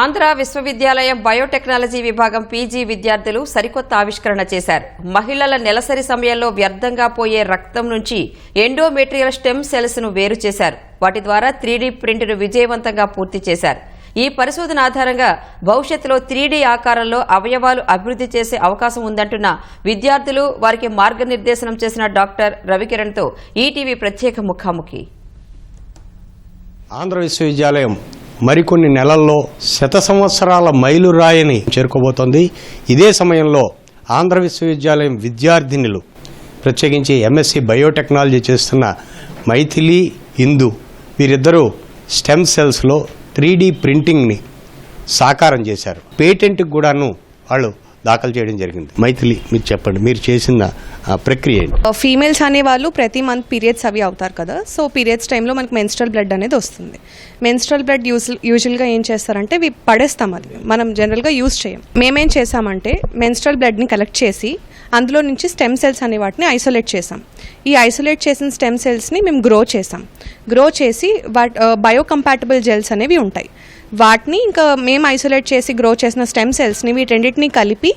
ఆంధ్ర విశ్వవిద్యాలయం బయోటెక్నాలజీ విభాగం పీజీ విద్యార్థులు సరికొత్త ఆవిష్కరణ చేశారు. మహిళల నెలసరి సమయంలో వ్యర్థంగా పోయే రక్తం నుంచి ఎండోమెట్రియల్ స్టెమ్ సెల్స్ను వేరు చేశారు. వాటి ద్వారా త్రీడీ ప్రింట్ను విజయవంతంగా పూర్తి చేశారు. ఈ పరిశోధన ఆధారంగా భవిష్యత్తులో త్రీడీ ఆకారంలో అవయవాలు అభివృద్ధి చేసే అవకాశం ఉందంటున్న విద్యార్థులు వారికి మార్గనిర్దేశనం చేసిన డాక్టర్ రవికిరణ్తో ఈటీవీ ప్రత్యేక ముఖాముఖి. ఆంధ్ర విశ్వవిద్యాలయం మరికొన్ని నెలల్లో శత సంవత్సరాల మైలురాయిని చేరుకోబోతోంది. ఇదే సమయంలో ఆంధ్ర విశ్వవిద్యాలయం విద్యార్థినులు ప్రత్యేకించి ఎంఎస్సి బయోటెక్నాలజీ చేస్తున్న మైథిలి ఇందు వీరిద్దరూ స్టెమ్ సెల్స్లో త్రీ ప్రింటింగ్ని సాకారం చేశారు. పేటెంట్కి కూడాను వాళ్ళు దాఖలు చేయడం జరిగింది. మైథిలి మీరు చెప్పండి మీరు చేసిన ప్రక్రియ ఫీమేల్స్ uh, అనే వాళ్ళు ప్రతి మంత్ పీరియడ్స్ అవి అవుతారు కదా. సో పీరియడ్స్ టైంలో మనకి మెన్స్ట్రల్ బ్లడ్ అనేది వస్తుంది. మెన్స్ట్రల్ బ్లడ్ యూజ్ యూజువల్గా ఏం చేస్తారంటే ఇవి పడేస్తాం అది. మనం జనరల్గా యూజ్ చేయం. మేమేం చేసామంటే మెన్స్ట్రల్ బ్లడ్ని కలెక్ట్ చేసి అందులో నుంచి స్టెమ్ సెల్స్ అనే వాటిని ఐసోలేట్ చేసాం. ఈ ఐసోలేట్ చేసిన స్టెమ్ సెల్స్ని మేము గ్రో చేసాం. గ్రో చేసి వాట్ uh, బయోకంపాటబుల్ జెల్స్ అనేవి ఉంటాయి. వాటిని ఇంకా మేము ఐసోలేట్ చేసి గ్రో చేసిన స్టెమ్ సెల్స్ని వీటన్నిటిని కలిపి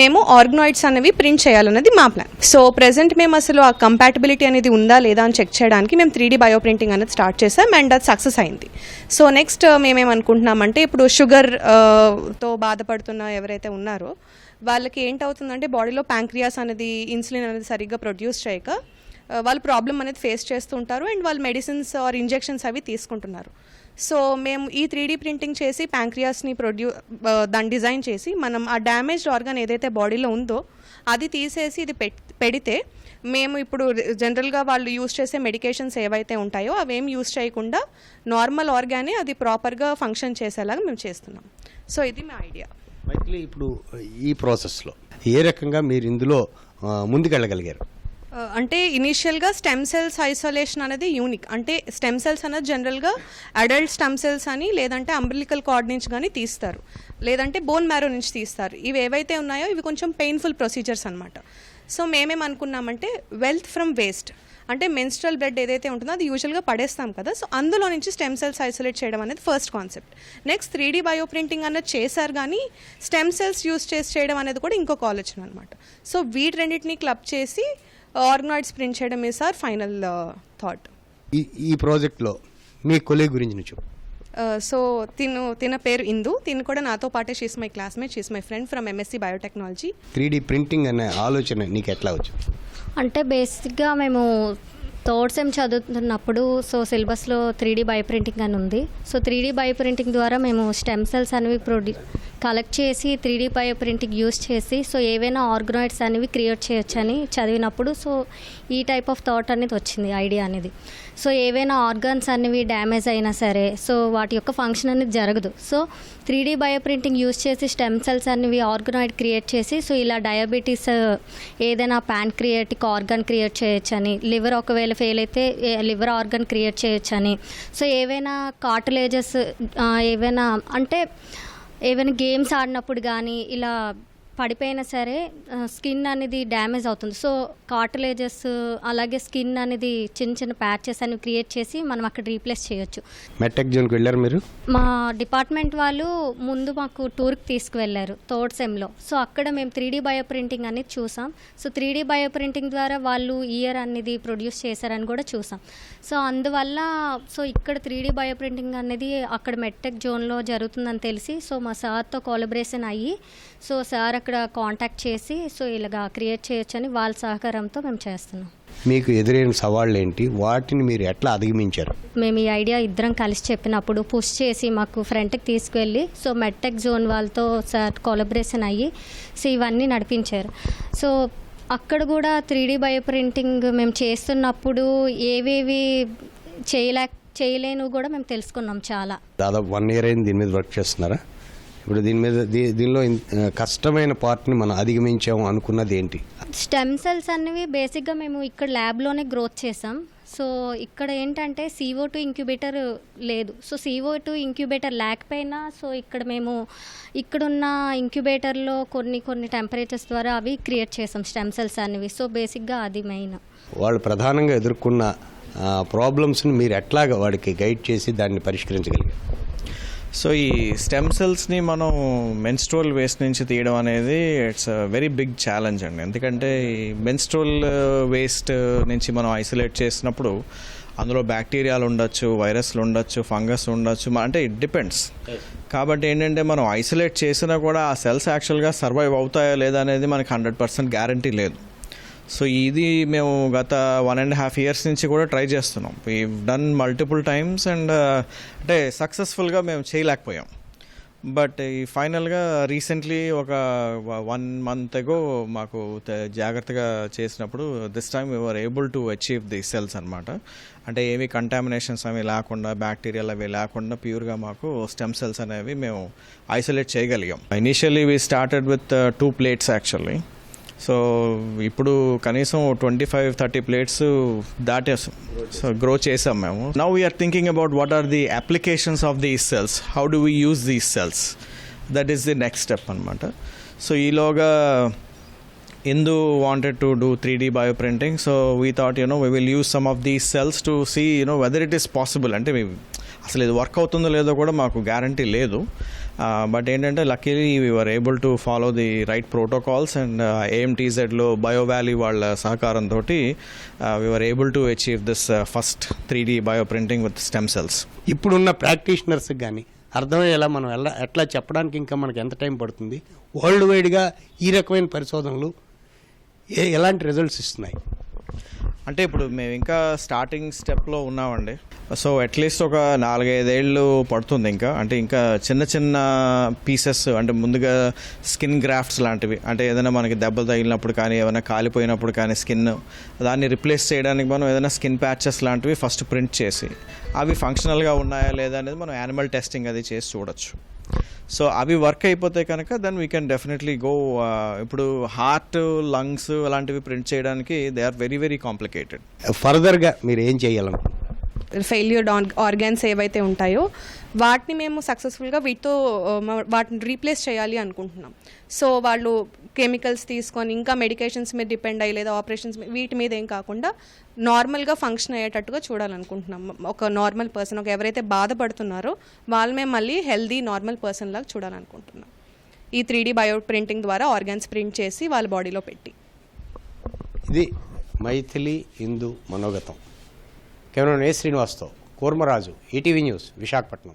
మేము ఆర్గనాయిడ్స్ అనేవి ప్రింట్ చేయాలన్నది మా ప్లాన్. సో ప్రెసెంట్ మేము అసలు ఆ కంపాటబిలిటీ అనేది ఉందా లేదా అని చెక్ చేయడానికి మేము త్రీ డీ బయో ప్రింటింగ్ అనేది స్టార్ట్ చేసాం అండ్ అది సక్సెస్ అయింది. సో నెక్స్ట్ మేమేమనుకుంటున్నామంటే ఇప్పుడు షుగర్తో బాధపడుతున్న ఎవరైతే ఉన్నారో వాళ్ళకి ఏంటవుతుందంటే బాడీలో ప్యాంక్రియాస్ అనేది ఇన్సులిన్ అనేది సరిగ్గా ప్రొడ్యూస్ చేయక వాళ్ళు ప్రాబ్లం అనేది ఫేస్ చేస్తుంటారు అండ్ వాళ్ళు మెడిసిన్స్ ఆర్ ఇంజెక్షన్స్ అవి తీసుకుంటున్నారు. సో మేము ఈ త్రీడీ ప్రింటింగ్ చేసి ప్యాంక్రియాస్ని ప్రొడ్యూ దాన్ని డిజైన్ చేసి మనం ఆ డ్యామేజ్డ్ ఆర్గాన్ ఏదైతే బాడీలో ఉందో అది తీసేసి ఇది పెడితే మేము ఇప్పుడు జనరల్గా వాళ్ళు యూస్ చేసే మెడికేషన్స్ ఏవైతే ఉంటాయో అవేం యూస్ చేయకుండా నార్మల్ ఆర్గానే అది ప్రాపర్గా ఫంక్షన్ చేసేలాగా మేము చేస్తున్నాం. సో ఇది మా ఐడియా. మైథిలి ఇప్పుడు ఈ ప్రాసెస్లో ఏ రకంగా మీరు ఇందులో ముందుకెళ్ళగలిగారు? Uh, అంటే ఇనీషియల్గా స్టెమ్ సెల్స్ ఐసోలేషన్ అనేది యూనిక్ అంటే స్టెమ్ సెల్స్ అనేది జనరల్గా అడల్ట్ స్టెమ్ సెల్స్ అని లేదంటే అంబ్రిలికల్ కార్డ్ నుంచి కానీ తీస్తారు. లేదంటే బోన్ మ్యారో నుంచి తీస్తారు. ఇవి ఏవైతే ఉన్నాయో ఇవి కొంచెం పెయిన్ఫుల్ ప్రొసీజర్స్ అనమాట సో మేమేమనుకున్నామంటే వెల్త్ ఫ్రమ్ వేస్ట్ అంటే మెన్స్ట్రల్ బ్లడ్ ఏదైతే ఉంటుందో అది యూజువల్గా పడేస్తాం కదా. సో అందులో నుంచి స్టెమ్ సెల్స్ ఐసోలేట్ చేయడం అనేది first concept next three D bio printing అన్నది చేశారు కానీ స్టెమ్ సెల్స్ యూస్ చేసి చేయడం అనేది కూడా ఇంకొక ఆలోచన అనమాట సో వీటి రెండింటిని క్లబ్ చేసి ఆర్గనాయిడ్స్ ప్రింట్ చేయడం ఇస్ ఆర్ ఫైనల్ థాట్. ఈ ఈ ప్రాజెక్ట్లో మీ కొలీగ్ గురించి నువ్వు చెప్పు. సో తిను తిన పేరు ఇందు. తిను కూడా నాతో పాటే she's my classmate she's my friend from MSc biotechnology three printing అనే ఆలోచన నీకు ఎట్లా వచ్చింది? అంటే బేసిక్గా మేము థర్డ్ సెమ్ చదువుతున్నప్పుడు సో సిలబస్లో త్రీ డీ బై ప్రింటింగ్ అని ఉంది. So three D bio printing ద్వారా మేము స్టెమ్ సెల్స్ అనేవి ప్రొడ్యూ కలెక్ట్ చేసి three D bio printing use చేసి సో ఏవైనా ఆర్గనాయిడ్స్ అనేవి క్రియేట్ చేయొచ్చని చదివినప్పుడు సో ఈ టైప్ ఆఫ్ థాట్ అనేది వచ్చింది ఐడియా అనేది. సో ఏవైనా ఆర్గాన్స్ అనేవి డ్యామేజ్ అయినా సరే సో వాటి యొక్క ఫంక్షన్ అనేది జరగదు. So three D bio printing use చేసి స్టెమ్ సెల్స్ అనేవి ఆర్గనాయిడ్ క్రియేట్ చేసి సో ఇలా డయాబెటీస్ uh, ఏదైనా ప్యాన్క్రియాటిక్ ఆర్గాన్ క్రియేట్ చేయొచ్చని లివర్ ఒకవేళ ఫెయిల్ అయితే లివర్ ఆర్గాన్ క్రియేట్ చేయొచ్చని సో ఏవైనా కార్టిలేజెస్ uh, ఏవైనా అంటే ఏవైనా గేమ్స్ ఆడినప్పుడు కానీ ఇలా పడిపోయినా సరే స్కిన్ అనేది డ్యామేజ్ అవుతుంది. సో కార్టిలేజెస్ అలాగే స్కిన్ అనేది చిన్న చిన్న ప్యాచెస్ అనేవి క్రియేట్ చేసి మనం అక్కడ రీప్లేస్ చేయొచ్చు. జోన్కి వెళ్ళారు మీరు? మా డిపార్ట్మెంట్ వాళ్ళు ముందు మాకు టూర్కి తీసుకువెళ్ళారు థర్డ్ సెమ్లో సో అక్కడ మేము త్రీ డీ బయో ప్రింటింగ్ అనేది చూసాం. So three D bio printing ద్వారా వాళ్ళు ఇయర్ అనేది ప్రొడ్యూస్ చేశారని కూడా చూసాం. సో అందువల్ల సో ఇక్కడ త్రీ డీ బయో ప్రింటింగ్ అనేది అక్కడ మెట్టెక్ జోన్లో జరుగుతుందని తెలిసి సో మా సార్తో కోలబరేషన్ అయ్యి సో సార్ అక్కడ కాంటాక్ట్ చేసి సో ఇలాగా క్రియేట్ చేయొచ్చని వాళ్ళ సహకారంతో మేము చేస్తున్నాం. మీకు ఎదురైన సవాళ్ళు ఏంటి వాటిని మీరు ఎట్లా అధిగమించారు? మేము ఈ ఐడియా ఇద్దరం కలిసి చెప్పినప్పుడు పుష్ చేసి మాకు ఫ్రంట్కి తీసుకువెళ్ళి సో మెట్టెక్ జోన్ వాళ్ళతో సార్ కొలబరేషన్ అయ్యి సో ఇవన్నీ నడిపించారు. సో అక్కడ కూడా త్రీ డీ బయో ప్రింటింగ్ మేము చేస్తున్నప్పుడు ఏవేవి చేయలే చేయలేను కూడా మేము తెలుసుకున్నాం చాలా. దాదాపు వన్ ఇయర్ అయింది దీని మీద వర్క్ చేస్తున్నారా? ఇప్పుడు దీని మీద దీనిలో కష్టమైన పార్ట్ని మనం అధిగమించాము అనుకున్నది ఏంటి? స్టెమ్ సెల్స్ అనేవి బేసిక్గా మేము ఇక్కడ ల్యాబ్లోనే గ్రోత్ చేసాం. సో ఇక్కడ ఏంటంటే సీఓ టూ ఇంక్యుబేటర్ లేదు. సో సీఓ టూ ఇంక్యుబేటర్ లేకపోయినా సో ఇక్కడ మేము ఇక్కడున్న ఇంక్యుబేటర్లో కొన్ని కొన్ని టెంపరేచర్స్ ద్వారా అవి క్రియేట్ చేసాం స్టెమ్ సెల్స్ అనేవి సో బేసిక్గా అది మెయిన్. వాళ్ళు ప్రధానంగా ఎదుర్కొన్న ప్రాబ్లమ్స్ని మీరు ఎట్లాగా వాడికి గైడ్ చేసి దాన్ని పరిష్కరించగలిగారు? సో ఈ స్టెమ్ సెల్స్ని మనం మెన్స్ట్రోల్ వేస్ట్ నుంచి తీయడం అనేది ఇట్స్ వెరీ బిగ్ ఛాలెంజ్ అండి. ఎందుకంటే ఈ మెన్స్ట్రోల్ వేస్ట్ నుంచి మనం ఐసోలేట్ చేసినప్పుడు అందులో బ్యాక్టీరియాలు ఉండొచ్చు వైరస్లు ఉండొచ్చు ఫంగస్ ఉండొచ్చు అంటే ఇట్ డిపెండ్స్ కాబట్టి ఏంటంటే మనం ఐసోలేట్ చేసినా కూడా ఆ సెల్స్ యాక్చువల్గా సర్వైవ్ అవుతాయా లేదా అనేది మనకి హండ్రెడ్ పర్సెంట్ గ్యారంటీ లేదు. సో ఇది మేము గత వన్ అండ్ హాఫ్ ఇయర్స్ నుంచి కూడా ట్రై చేస్తున్నాం. We done multiple times and అంటే సక్సెస్ఫుల్గా మేము చేయలేకపోయాం. బట్ ఈ ఫైనల్గా రీసెంట్లీ ఒక వన్ మంత్ ఎగో మాకు త- జాగ్రత్తగా చేసినప్పుడు this time you are able to achieve the cells అనమాట అంటే ఏమి కంటామినేషన్స్ అవి లేకుండా బ్యాక్టీరియాలు అవి లేకుండా ప్యూర్గా మాకు స్టెమ్ సెల్స్ అనేవి మేము ఐసోలేట్ చేయగలిగాం. Initially we started with two plates actually so ఇప్పుడు కనీసం ట్వంటీ ఫైవ్ థర్టీ ప్లేట్స్ దాటేసాం సో గ్రో చేసాం మేము. Now we are thinking about what are the applications of these cells how do we use these cells that is the next step అనమాట so ఈలోగా Indu wanted to do three D bio printing so we thought you know we will use some of these cells to see you know whether it is possible అంటే అసలు ఇది work అవుతుందో లేదో కూడా మాకు guarantee లేదు. But ఏంటంటే luckily we are able to follow the right protocols and ఏఎంటీజెడ్లో bio valley వాళ్ళ సహకారంతో we are able to achieve this first three D bio printing with stem cells ఇప్పుడున్న ప్రాక్టీషనర్స్కి కానీ అర్థమయ్యేలా మనం ఎలా ఎట్లా చెప్పడానికి ఇంకా మనకి ఎంత టైం పడుతుంది? వరల్డ్ వైడ్గా ఈ రకమైన పరిశోధనలు ఏ ఎలాంటి రిజల్ట్స్ ఇస్తున్నాయి? అంటే ఇప్పుడు మేము ఇంకా స్టార్టింగ్ స్టెప్లో ఉన్నామండి. సో అట్లీస్ట్ ఒక నాలుగైదేళ్ళు పడుతుంది ఇంకా. అంటే ఇంకా చిన్న చిన్న పీసెస్ అంటే ముందుగా స్కిన్ గ్రాఫ్ట్స్ లాంటివి. అంటే ఏదైనా మనకి దెబ్బలు తగిలినప్పుడు కానీ ఏమైనా కాలిపోయినప్పుడు కానీ స్కిన్ దాన్ని రిప్లేస్ చేయడానికి మనం ఏదైనా స్కిన్ ప్యాచెస్ లాంటివి ఫస్ట్ ప్రింట్ చేసి అవి ఫంక్షనల్గా ఉన్నాయా లేదా అనేది మనం యానిమల్ టెస్టింగ్ అది చేసి చూడొచ్చు. సో అవి వర్క్ అయిపోతే కనుక then we can definitely go ఇప్పుడు హార్ట్ లంగ్స్ అలాంటివి ప్రింట్ చేయడానికి they are very very complicated ఫర్దర్గా మీరు ఏం చేయాలనుకుంటున్నారు? ఫెయిల్యూర్డ్ ఆర్గాన్స్ ఏవైతే ఉంటాయో వాటిని మేము సక్సెస్ఫుల్గా వీటితో మ- వాటిని రీప్లేస్ చేయాలి అనుకుంటున్నాం. సో వాళ్ళు కెమికల్స్ తీసుకొని ఇంకా మెడికేషన్స్ మీద డిపెండ్ అయ్యి లేదా ఆపరేషన్స్ వీటి మీద ఏం కాకుండా నార్మల్గా ఫంక్షన్ అయ్యేటట్టుగా చూడాలనుకుంటున్నాం. ఒక నార్మల్ పర్సన్ ఒక ఎవరైతే బాధపడుతున్నారో వాళ్ళు మేము మళ్ళీ హెల్దీ నార్మల్ పర్సన్ లాగా చూడాలనుకుంటున్నాం. ఈ త్రీ డీ బయో ప్రింటింగ్ ద్వారా ఆర్గాన్స్ ప్రింట్ చేసి వాళ్ళ బాడీలో పెట్టి. ఇది మైథిలి హిందూ మనోగతం. కెమెరా ఏ శ్రీనివాస్తో కూర్మరాజు ఈటీవీ న్యూస్ విశాఖపట్నం.